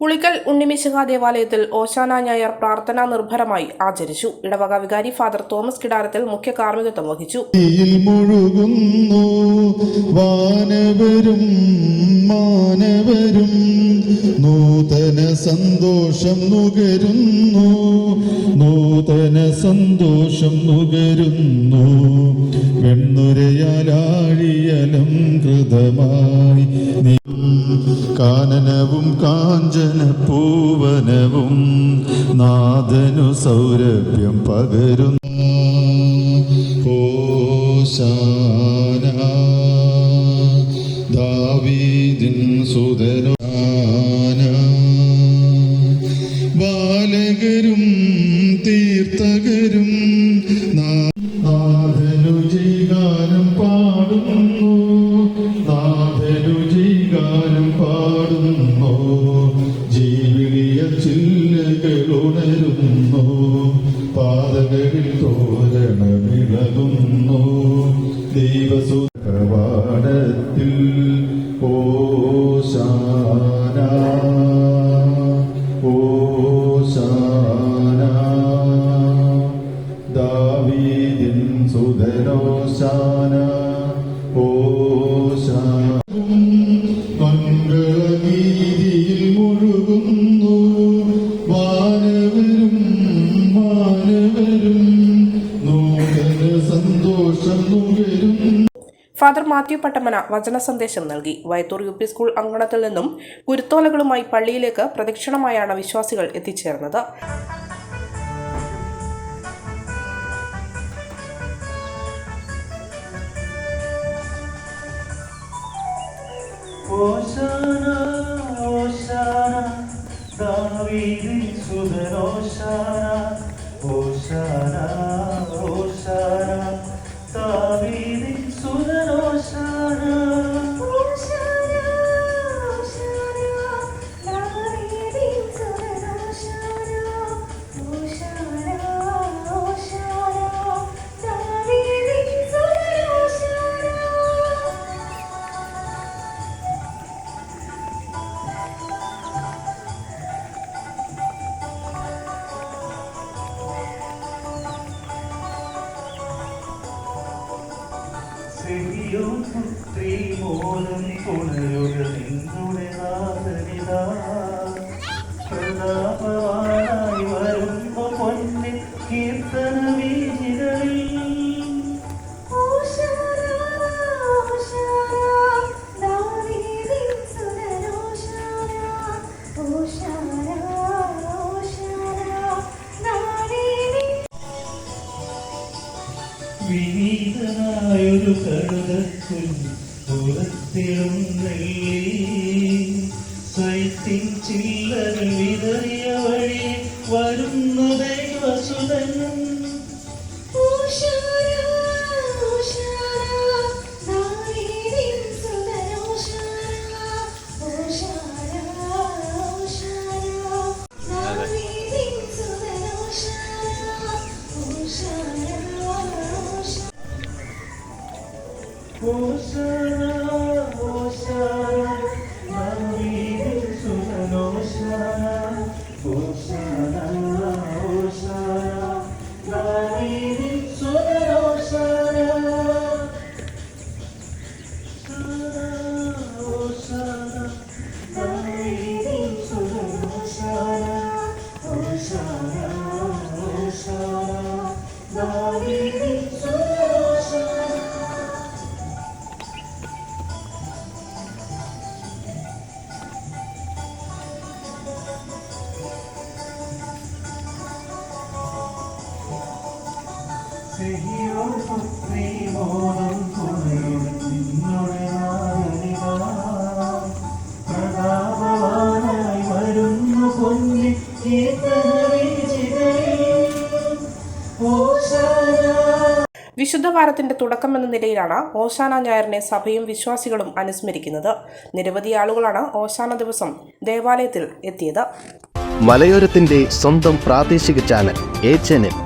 പുളിക്കൽ ഉണ്ണിമിശിഹ ദേവാലയത്തിൽ ഓശാന ഞായർ പ്രാർത്ഥനാ നിർഭരമായി ആചരിച്ചു. ഇടവക വികാരി ഫാദർ തോമസ് കിടാരത്തിൽ മുഖ്യ കാർമ്മികത്വം വഹിച്ചു. വാനവരും മാനവരും നൂതന സന്തോഷം നുകരുന്നു നൂതന സന്തോഷം നുകരുന്നു. വെണ്ണുരയാലാഴിയലം കൃതമായി കാനനവും കാഞ്ചന പൂവനവും നാഥനു സൗരഭ്യം പകരുന്നു ഹോശാന ദാവീദിൻ സുതനാന ബാലകരും തീർത്ഥകരും പാടുന്നു. ജീവിളിയ ചില്ലകൾ ഉണരുന്നു. പാതകളിൽ തോരണമിളകുന്നു ദൈവസുഖവാടത്തിൽ ഓശാന ഓശാന. ദാവീദിൻ സുധരോശാന ഫാദർ മാത്യു പട്ടമന വചന സന്ദേശം നൽകി. വയത്തൂർ യു പി സ്കൂൾ അങ്കണത്തിൽ നിന്നും കുരുത്തോലകളുമായി പള്ളിയിലേക്ക് പ്രദക്ഷിണമായാണ് വിശ്വാസികൾ എത്തിച്ചേർന്നത്. ഓശാന ഓശാന ദാവീദിൻ സ്ത്രീയോ പുത്രി മോനും പുണരുക നിന്നുടെ വിനീതനായൊരു കഴുതക്കുൽ പുറത്തിടും നെല്ലി സൈത്തിൻ ചില്ലകൾ വിതറിയ വഴി വരുന്നതേ ദൈവസുതൻ വിശുദ്ധ വാരത്തിന്റെ തുടക്കം എന്ന നിലയിലാണ് ഓശാന ഞായറിനെ സഭയും വിശ്വാസികളും അനുസ്മരിക്കുന്നത്. നിരവധി ആളുകളാണ് ഓശാന ദിവസം ദേവാലയത്തിൽ എത്തിയത്. മലയോരത്തിന്റെ സ്വന്തം പ്രാദേശിക ചാനൽ എ ചാനൽ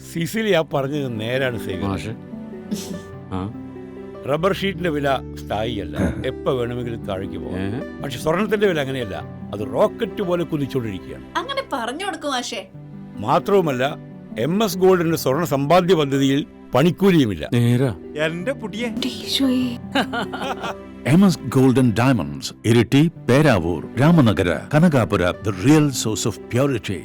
സിസിലി ആ പറഞ്ഞത് നേരാണ് സേവ റബ്ബർ ഷീറ്റിന്റെ വില സ്ഥായിയല്ല. എപ്പോ വേണമെങ്കിലും താഴേക്ക് പോകാം. പക്ഷെ സ്വർണത്തിന്റെ വില അങ്ങനെയല്ല. അത് റോക്കറ്റ് പോലെ കുതിച്ചുകൊണ്ടിരിക്കുകയാണ്. അങ്ങനെ പറഞ്ഞു കൊടുക്കും മാഷേ. മാത്രവുമല്ല എം എസ് ഗോൾഡിന്റെ സ്വർണ സമ്പാദ്യ പദ്ധതിയിൽ പണിക്കൂലിയുമില്ല. നേരാ. എന്റെ പുതിയ M S golden diamonds Iritty Peravoor Ramanagara Kanakapura the real source of purity.